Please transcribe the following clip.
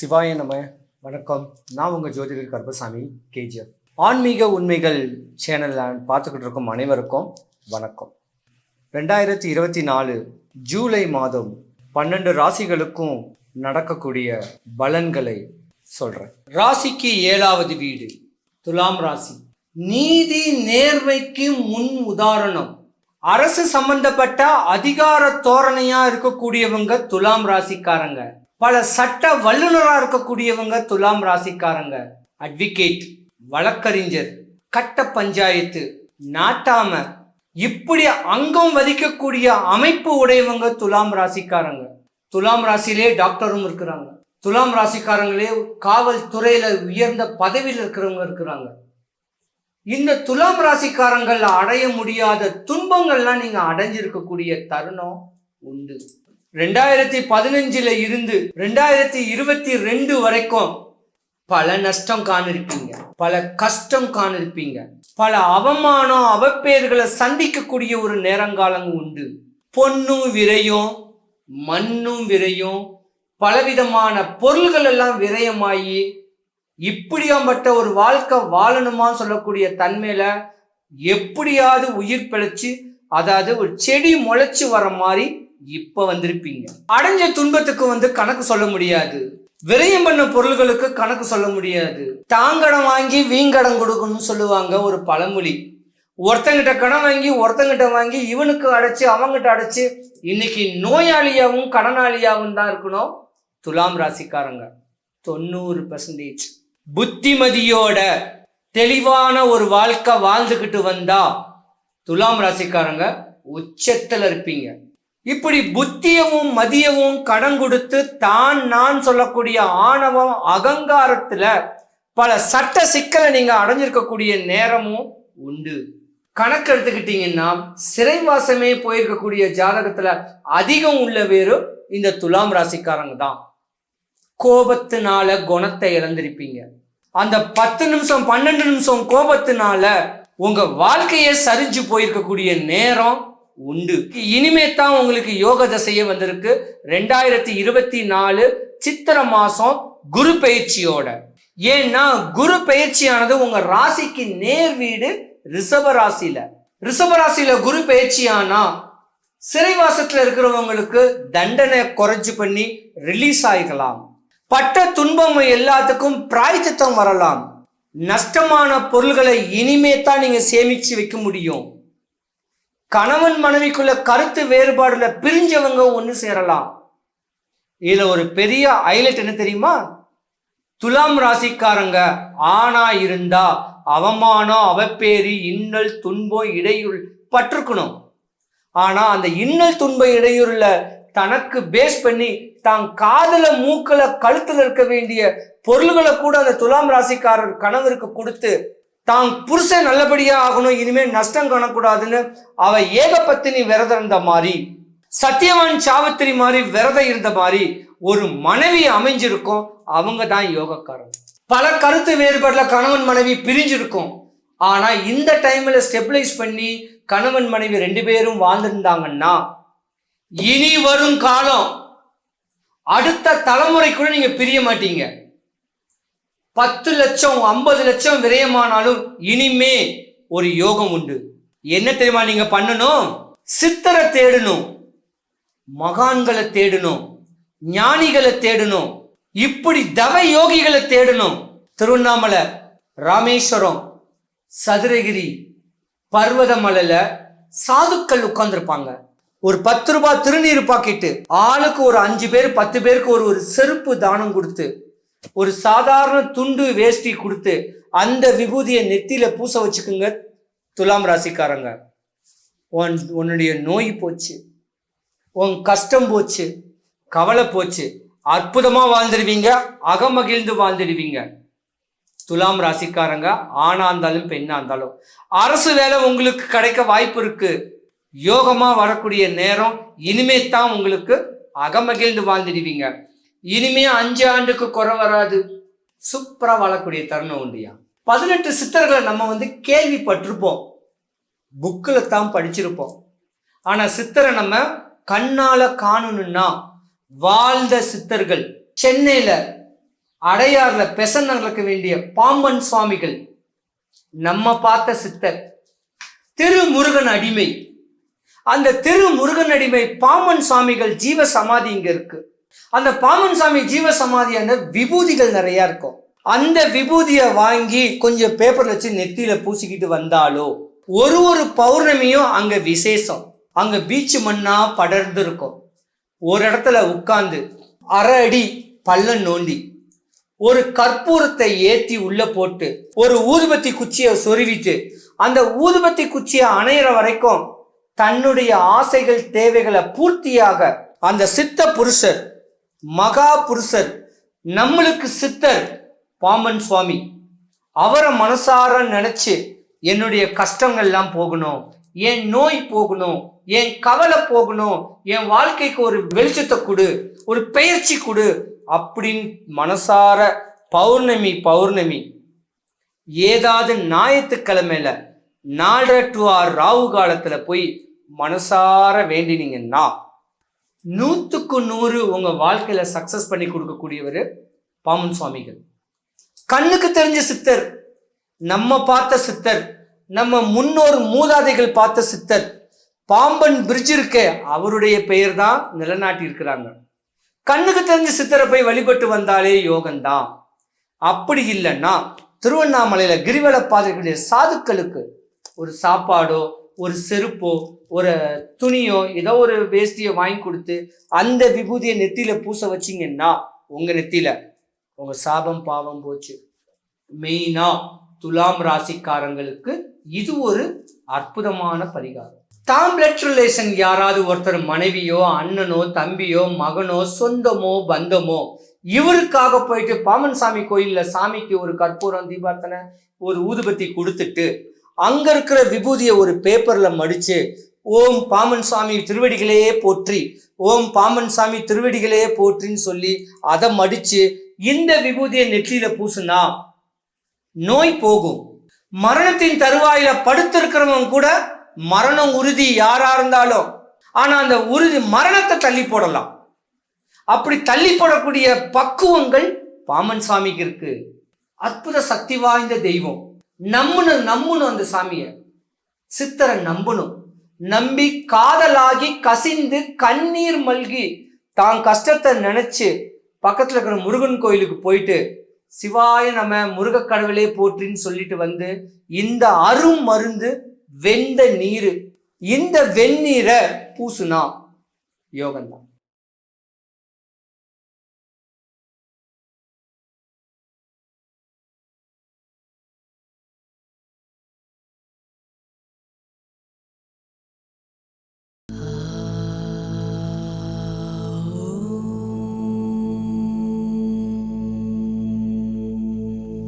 சிவாய நம. வணக்கம். நான் உங்கள் ஜோதிடர் கருப்பசாமி கேஜிஎஃப். ஆன்மீக உண்மைகள் சேனலில் பார்த்துக்கிட்டு இருக்கும் அனைவருக்கும் வணக்கம். ரெண்டாயிரத்தி இருபத்தி நாலு ஜூலை மாதம் பன்னெண்டு ராசிகளுக்கும் நடக்கக்கூடிய பலன்களை சொல்கிறேன் ராசிக்கு ஏழாவது வீடு துலாம் ராசி. நீதி நேர்மைக்கு முன் உதாரணம். அரசு சம்பந்தப்பட்ட அதிகார தோரணையா இருக்கக்கூடியவங்க துலாம் ராசிக்காரங்க. பல சட்ட வல்லுநராக இருக்கக்கூடியவங்க துலாம் ராசிக்காரங்க. அட்வொகேட் வழக்கறிஞர் கட்ட பஞ்சாயத்து நாட்டாம இப்படி அங்கம் வதிக்கக்கூடிய அமைப்பு உடையவங்க துலாம் ராசிக்காரங்க. துலாம் ராசியிலே டாக்டரும் இருக்கிறாங்க. துலாம் ராசிக்காரங்களே காவல்துறையில உயர்ந்த பதவியில் இருக்கிறவங்க இருக்கிறாங்க. இந்த துலாம் ராசிக்காரங்கள் அடைய முடியாத துன்பங்கள்லாம் நீங்க அடைஞ்சிருக்கக்கூடிய தருணம் உண்டு. ரெண்டாயிரத்தி பதினஞ்சுல இருந்து ரெண்டாயிரத்தி இருபத்தி ரெண்டு வரைக்கும் பல நஷ்டம் காணிருப்பீங்க. பல கஷ்டம் காணிருப்பீங்க. பல அவமானம் அவப்பேர்களை சந்திக்கக்கூடிய ஒரு நேரங்காலம் உண்டு. பொன்னும் விரையும் மண்ணும் விரையும் பலவிதமான பொருள்கள் எல்லாம் விரயமாகி இப்படியாம்பட்ட ஒரு வாழ்க்கை வாழணுமா சொல்லக்கூடிய தன்மையில எப்படியாவது உயிர் பிழைச்சு அதாவது ஒரு செடி முளைச்சி வர மாதிரி இப்ப வந்திருப்பீங்க. அடைஞ்ச துன்பத்துக்கு வந்து கணக்கு சொல்ல முடியாது. விரயம் பண்ண பொருள்களுக்கு கணக்கு சொல்ல முடியாது. தாங்கடம் வாங்கி வீங்கடம் கொடுக்கணும்னு சொல்லுவாங்க ஒரு பழமொழி. ஒருத்தங்கிட்ட கடன் வாங்கி ஒருத்தங்கிட்ட வாங்கி இவனுக்கு அடைச்சு அவங்கிட்ட அடைச்சு இன்னைக்கு நோயாளியாகவும் கடனாளியாகவும் தான் இருக்கணும். துலாம் ராசிக்காரங்க. தொண்ணூறு பர்சன்டேஜ் புத்திமதியோட தெளிவான ஒரு வாழ்க்கை வாழ்ந்துக்கிட்டு வந்தா துலாம் ராசிக்காரங்க உச்சத்தில் இருப்பீங்க. இப்படி புத்தியவும் மதியவும் கடன் கொடுத்து தான் நான் சொல்லக்கூடிய ஆணவம் அகங்காரத்துல பல சட்ட சிக்கலை நீங்க அடைஞ்சிருக்கக்கூடிய நேரமும் உண்டு. கணக்கு எடுத்துக்கிட்டீங்கன்னா சிறைவாசமே போயிருக்கக்கூடிய ஜாதகத்துல அதிகம் உள்ள வேறும் இந்த துலாம் ராசிக்காரங்க தான். கோபத்தினால குணத்தை இழந்திருப்பீங்க. அந்த பத்து நிமிஷம் பன்னெண்டு நிமிஷம் கோபத்தினால உங்க வாழ்க்கையே சரிஞ்சு போயிருக்கக்கூடிய நேரம் உண்டு. இனிமே தான் உங்களுக்கு யோக தசையே வந்திருக்கு. ரெண்டாயிரத்தி இருபத்தி நாலு சித்திர மாசம் குரு பயிற்சியோட. ஏன்னா குரு பயிற்சியானது உங்க ராசிக்கு நேர் வீடு ரிஷப ராசியில. ரிஷப ராசியில குரு பயிற்சியானா சிறைவாசத்துல இருக்கிறவங்களுக்கு தண்டனை குறைஞ்சு பண்ணி ரிலீஸ் ஆகிக்கலாம் பட்ட துன்பம் எல்லாத்துக்கும் பிராய்ச்சித்தம் வரலாம். நஷ்டமான பொருள்களை இனிமே தான் நீங்க சேமிச்சு வைக்க முடியும். கணவன் மனைவிக்குள்ள கருத்து வேறுபாடுல பிரிஞ்சவங்க ஒன்று சேரலாம். இதுல ஒரு பெரிய ஹைலைட் என்ன தெரியுமா? துலாம் ராசிக்காரங்க ஆணா இருந்தா அவமானம் அவப்பேரி இன்னல் துன்பம் இடையூறு பட்டிருக்கணும். ஆனா அந்த இன்னல் துன்ப இடையூறுல தனக்கு பேஸ் பண்ணி தான் காதல மூக்கல கழுத்துல இருக்க வேண்டிய பொருள்களை கூட அந்த துலாம் ராசிக்காரர் கணவருக்கு கொடுத்து தான் புருஷன் நல்லபடியா ஆகணும் இனிமே நஷ்டம் காணக்கூடாதுன்னு அவ ஏகபத்தினி விரதம் இருந்த மாதிரி சத்தியவான் சாவித்திரி மாதிரி விரதம் இருந்த மாதிரி ஒரு மனைவி அமைஞ்சிருக்கும். அவங்க தான் யோகக்காரன். பல கருத்து வேறுபாடுல கணவன் மனைவி பிரிஞ்சிருக்கும். ஆனா இந்த டைம்ல ஸ்டெபிளைஸ் பண்ணி கணவன் மனைவி ரெண்டு பேரும் வாழ்ந்திருந்தாங்கன்னா இனி வரும் காலம். அடுத்த தலைமுறைக்குள்ள நீங்க பிரிய மாட்டீங்க. பத்து லட்சம் ஐம்பது லட்சம் விரயமானாலும் இனிமே ஒரு யோகம் உண்டு. என்ன தெரியுமா நீங்க பண்ணணும்? சித்தரை தேடணும். மகான்களை தேடணும். ஞானிகளை தேடணும். இப்படி தவ யோகிகளை தேடணும். திருவண்ணாமலை ராமேஸ்வரம் சதுரகிரி பர்வதமலையில சாதுக்கள் உட்கார்ந்துருப்பாங்க. ஒரு பத்து ரூபாய் திருநீர் பாக்கெட்டு. ஆளுக்கு ஒரு அஞ்சு பேர் பத்து பேருக்கு ஒரு ஒரு செருப்பு தானம் கொடுத்து ஒரு சாதாரண துண்டு வேஷ்டி கொடுத்து அந்த விபூதியை நெத்தியில பூச வச்சுக்குங்க துலாம் ராசிக்காரங்க. உன் உன்னுடைய நோய் போச்சு. உன் கஷ்டம் போச்சு. கவலை போச்சு. அற்புதமா வாழ்ந்துடுவீங்க அகமகிழ்ந்து வாழ்ந்துடுவீங்க துலாம் ராசிக்காரங்க ஆணா இருந்தாலும் பெண்ணா இருந்தாலும். அரசு வேலை உங்களுக்கு கிடைக்க வாய்ப்பு இருக்கு. யோகமா வரக்கூடிய நேரம் இனிமே தான் உங்களுக்கு அகமகிழ்ந்து வாழ்ந்துடுவீங்க இனிமே அஞ்சு ஆண்டுக்கு குறை வராது. சூப்பரா வாழக்கூடிய தருணம் உண்டுயா. பதினெட்டு சித்தர்களை நம்ம வந்து கேள்விப்பட்டிருப்போம். புக்கில் தான் படிச்சிருப்போம். ஆனால் சித்தரை நம்ம கண்ணால காணணும்னா வாழ்ந்த சித்தர்கள் சென்னையில் அடையாறுல பெசன் நடக்க வேண்டிய பாம்பன் சுவாமிகள் நம்ம பார்த்த சித்தர் திருமுருகன் அடிமை. அந்த திருமுருகன் அடிமை பாம்பன் சுவாமிகள் ஜீவ சமாதி இங்கே இருக்குது அந்த பாமன் சாமி ஜீவ சமாதியான விபூதிகள் நிறைய இருக்கும். அந்த விபூதியை வாங்கி கொஞ்சம் பேப்பர்ல வச்சு நெத்தியில பூசிக்கிட்டு வந்தாலோ ஒரு ஒரு பௌர்ணமியும் அங்க விசேஷம். அங்க பீச் மண்ணா படர்ந்து இருக்கும். ஒரு இடத்துல உட்கார்ந்து அரை அடி பள்ளம் நோண்டி ஒரு கற்பூரத்தை ஏத்தி உள்ள போட்டு ஒரு ஊதுபத்தி குச்சியை சொருவிட்டு அந்த ஊதுபத்தி குச்சியை அணையிற வரைக்கும் தன்னுடைய ஆசைகள் தேவைகளை பூர்த்தியாக அந்த சித்த புருஷர் மகா புருஷர் நம்மளுக்கு சித்தர் பாம்பன் சுவாமி. அவரை மனசார நினைச்சு என்னுடைய கஷ்டங்கள்லாம் போகணும் என் நோய் போகணும் என் கவலை போகணும் என் வாழ்க்கைக்கு ஒரு வெளிச்சத்தை கொடு ஒரு பெயர்ச்சி கொடு அப்படின்னு மனசார பௌர்ணமி பௌர்ணமி. ஏதாவது ஞாயிற்றுக்கிழமையில நாலரை டு ஆறு ராவு காலத்தில் போய் மனசார வேண்டினீங்கன்னா நூற்றுக்கு நூறு உங்கள் வாழ்க்கையில் சக்சஸ் பண்ணி கொடுக்கக்கூடியவர் பாமன் சுவாமிகள். கண்ணுக்கு தெரிஞ்ச சித்தர் நம்ம பார்த்த சித்தர் நம்ம முன்னோர் மூதாதைகள் பார்த்த சித்தர் பாம்பன் பிரிட்ஜ் இருக்கே அவருடைய பெயர் தான் நிலநாட்டி இருக்கிறாங்க. கண்ணுக்கு தெரிஞ்ச சித்தரை போய் வழிபட்டு வந்தாலே யோகம்தான். அப்படி இல்லைன்னா திருவண்ணாமலையில் கிரிவல பாதைகளுடைய சாதுக்களுக்கு ஒரு சாப்பாடோ ஒரு செருப்போ ஒரு துணியோ ஏதோ ஒரு வேஷ்டியை வாங்கி கொடுத்து அந்த விபூதியை நெத்தியில பூச வச்சீங்கன்னா உங்க நெத்தியில உங்க சாபம் பாவம் போச்சு. மெயினா துலாம் ராசிக்காரங்களுக்கு இது ஒரு அற்புதமான பரிகாரம். தாம் ரிலேஷன் யாராவது ஒருத்தர் மனைவியோ அண்ணனோ தம்பியோ மகனோ சொந்தமோ பந்தமோ இவருக்காக போயிட்டு பாமன் சாமி கோயிலில் சாமிக்கு ஒரு கற்பூரம் தீபார்த்தனை ஒரு ஊதுபத்தி கொடுத்துட்டு அங்க இருக்கிற விபூதியை ஒரு பேப்பர்ல மடிச்சு ஓம் பாமன் சாமி திருவடிகளே போற்றி ஓம் பாமன் சாமி திருவடிகளே போற்றின்னு சொல்லி அதை மடிச்சு இந்த விபூதியை நெற்றியில பூசுனா நோய் போகும். மரணத்தின் தருவாயில படுத்திருக்கிறவங்க கூட மரணம் உறுதி யாரா இருந்தாலும் ஆனா அந்த உறுதி மரணத்தை தள்ளி போடலாம். அப்படி தள்ளி போடக்கூடிய பக்குவங்கள் பாமன் சாமிக்கு இருக்கு. அற்புத சக்தி வாய்ந்த தெய்வம். நம்பணும் நம்பணும் அந்த சாமியை. சித்தரை நம்பணும் நம்பி காதலாகி கசிந்து கண்ணீர் மல்கி தான் கஷ்டத்தை நினைச்சு பக்கத்துல இருக்கிற முருகன் கோயிலுக்கு போயிட்டு சிவாய நம்ம முருக கடவுளே போற்றின்னு சொல்லிட்டு வந்து இந்த அரும் மருந்து வெந்த நீர் இந்த வெந்நீரை பூசுனா யோகம்தான்.